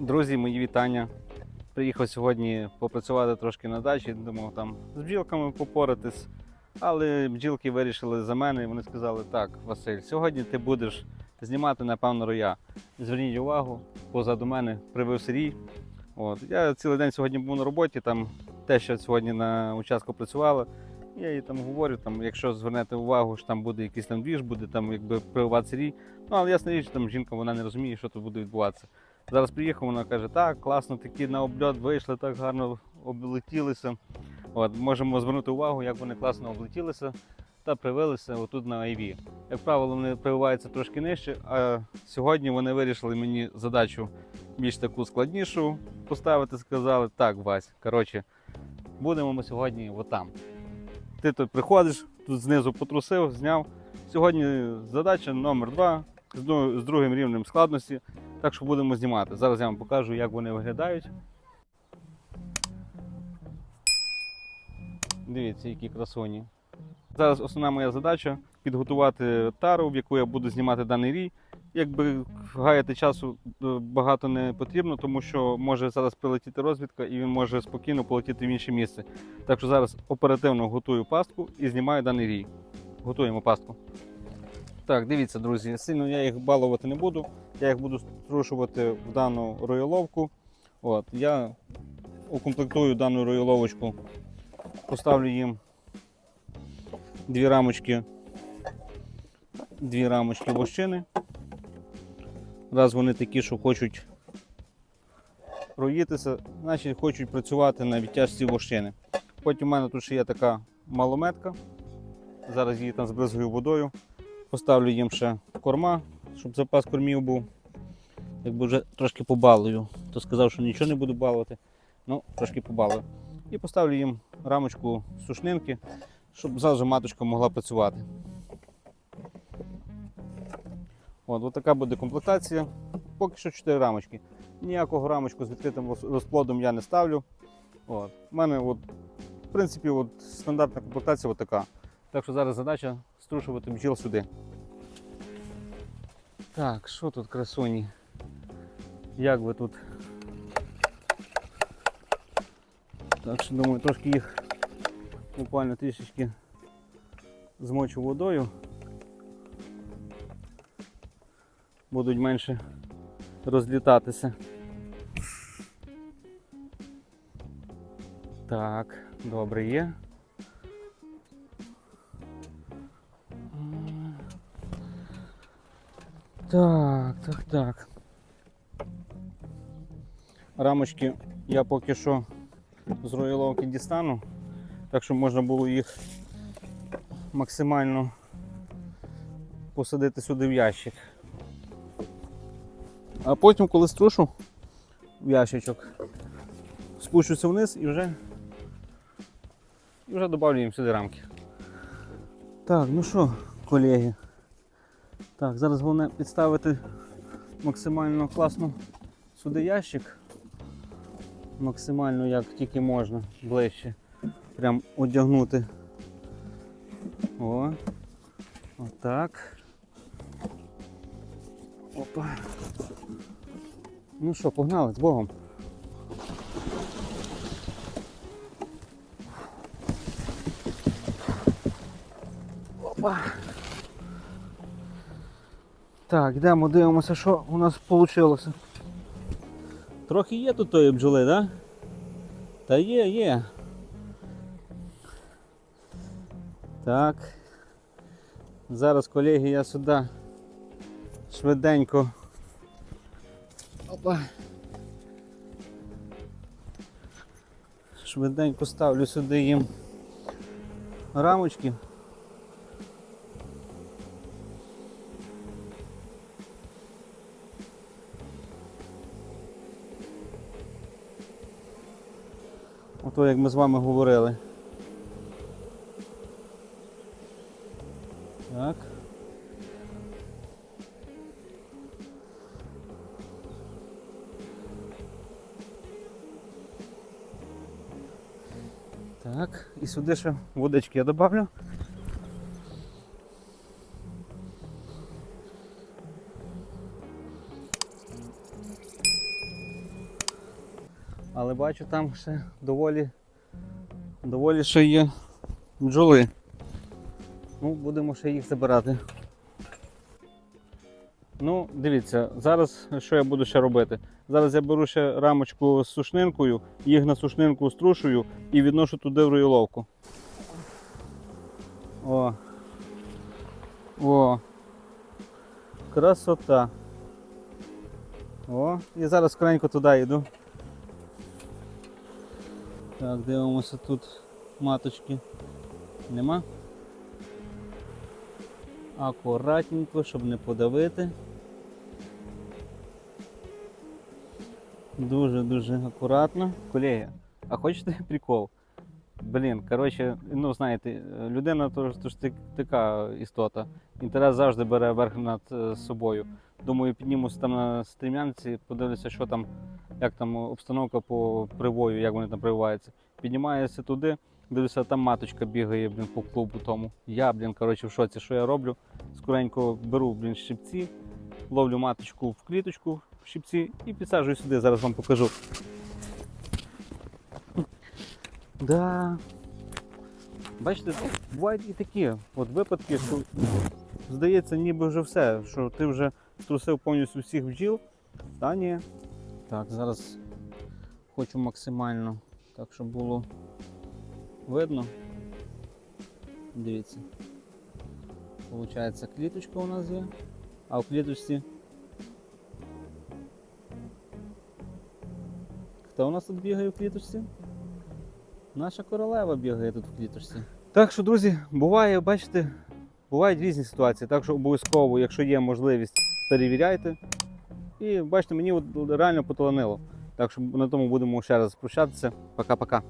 Друзі, мої вітання. Приїхав сьогодні попрацювати трошки на дачі, думав там з бджілками попоратись. Але бджілки вирішили за мене, і вони сказали: так, Василь, сьогодні ти будеш знімати, напевно, роя. Зверніть увагу, позаду мене привився рій. От. Я цілий день сьогодні був на роботі, там те, що сьогодні на участку працювала. Я їй там говорю, там, якщо звернете увагу, що там буде якийсь там двіж, буде там якби прививатися рій. Ну, але ясна річ, там жінка вона не розуміє, що тут буде відбуватися. Зараз приїхав, вона каже, так, класно, такі на обльот вийшли, так гарно облетілися. От, можемо звернути увагу, як вони класно облетілися та привилися отут на IV. Як правило, вони прививаються трошки нижче, а сьогодні вони вирішили мені задачу більш таку складнішу поставити. Сказали, так, Вась, коротше, будемо ми сьогодні отам. Ти тут приходиш, тут знизу потрусив, зняв. Сьогодні задача номер два з другим рівнем складності. Так що будемо знімати. Зараз я вам покажу, як вони виглядають. Дивіться, які красуні. Зараз основна моя задача підготувати тару, в яку я буду знімати даний рій. Якби гаяти часу е, багато не потрібно, тому що може зараз прилетіти розвідка і він може спокійно полетіти в інше місце. Так що зараз оперативно готую пастку і знімаю даний рій. Готуємо пастку. Так, дивіться, друзі, сильно я їх балувати не буду. Я їх буду струшувати в дану роєловку. От, я укомплектую дану роєловочку, поставлю їм дві рамочки, дві рамочки вощини. Раз вони такі, що хочуть роїтися, значить хочуть працювати на відтяжці вощини. Потім у мене тут ще є така малометка. Зараз її там збризгую водою. Поставлю їм ще корма, щоб запас кормів був. Якби вже трошки побалую. То сказав, що нічого не буду балувати. Ну, трошки побалую. І поставлю їм рамочку сушнинки, щоб зразу маточка могла працювати. От, от така буде комплектація. Поки що 4 рамочки. Ніякого рамочку з відкритим розплодом я не ставлю. От. У мене, от, в принципі, от, стандартна комплектація от така. Так що зараз задача струшувати бджіл сюди. Так, що тут красуні? Як ви тут? Так що думаю, трошки їх буквально трішечки змочу водою. Будуть менше розлітатися. Так, добре є. Так, так, так. Рамочки я поки що з роїловки дістану, так щоб можна було їх максимально посадити сюди в ящик. А потім, коли струшу в ящичок, спущуся вниз і вже, і вже добавлю їм сюди рамки. Так, ну що, колеги. Так, зараз головне підставити максимально класно сюди ящик. Максимально як тільки можна ближче. Прям одягнути. О. Отак. Опа. Ну що, погнали з Богом. Опа. Так, йдемо, дивимося, що у нас вийшло. Трохи є тут тої бджоли, так? Да? Та є, є. Так. Зараз, колеги, я сюди швиденько. Опа. Швиденько ставлю сюди їм рамочки. Ото як ми з вами говорили. Так. Так, і сюди ще водички я добавлю. Але бачу, там ще доволі, доволі ще є бджоли. Ну, будемо ще їх забирати. Ну, дивіться, зараз що я буду ще робити? Зараз я беру ще рамочку з сушнинкою, їх на сушнинку струшую і відношу туди в роїловку. О. О. Красота. О, і зараз скоренько туди йду. Так, дивимося тут маточки. Нема. Акуратненько, щоб не подавити. Дуже-дуже акуратно. Колеги, а хочете прикол? Блін, коротше, ну знаєте, людина то, то ж така істота. Інтерес завжди бере верх над е, собою. Думаю, піднімуся там на стрімянці, подивлюся, що там, як там обстановка по привою, як вони там прививаються. Піднімаюся туди, дивлюся, там маточка бігає, блін, по клубу тому. Я, блін, коротше, в шоці, що я роблю? Скоренько беру, блін, щипці, ловлю маточку в кліточку в щипці і підсаджую сюди, зараз вам покажу. Да. Бачите, бувають і такі от випадки, що здається, ніби вже все, що ти вже струсив повністю всіх бджіл. Та ні. Так, зараз хочу максимально так, щоб було видно. Дивіться. Получається, кліточка у нас є, а в кліточці. Хто у нас тут бігає в кліточці? Наша королева бігає тут в кліточці. Так що, друзі, буває, бачите, бувають різні ситуації, так що обов'язково, якщо є можливість, перевіряйте. І бачите, мені от реально поталанило. Так що на тому будемо ще раз прощатися. Пока-пока.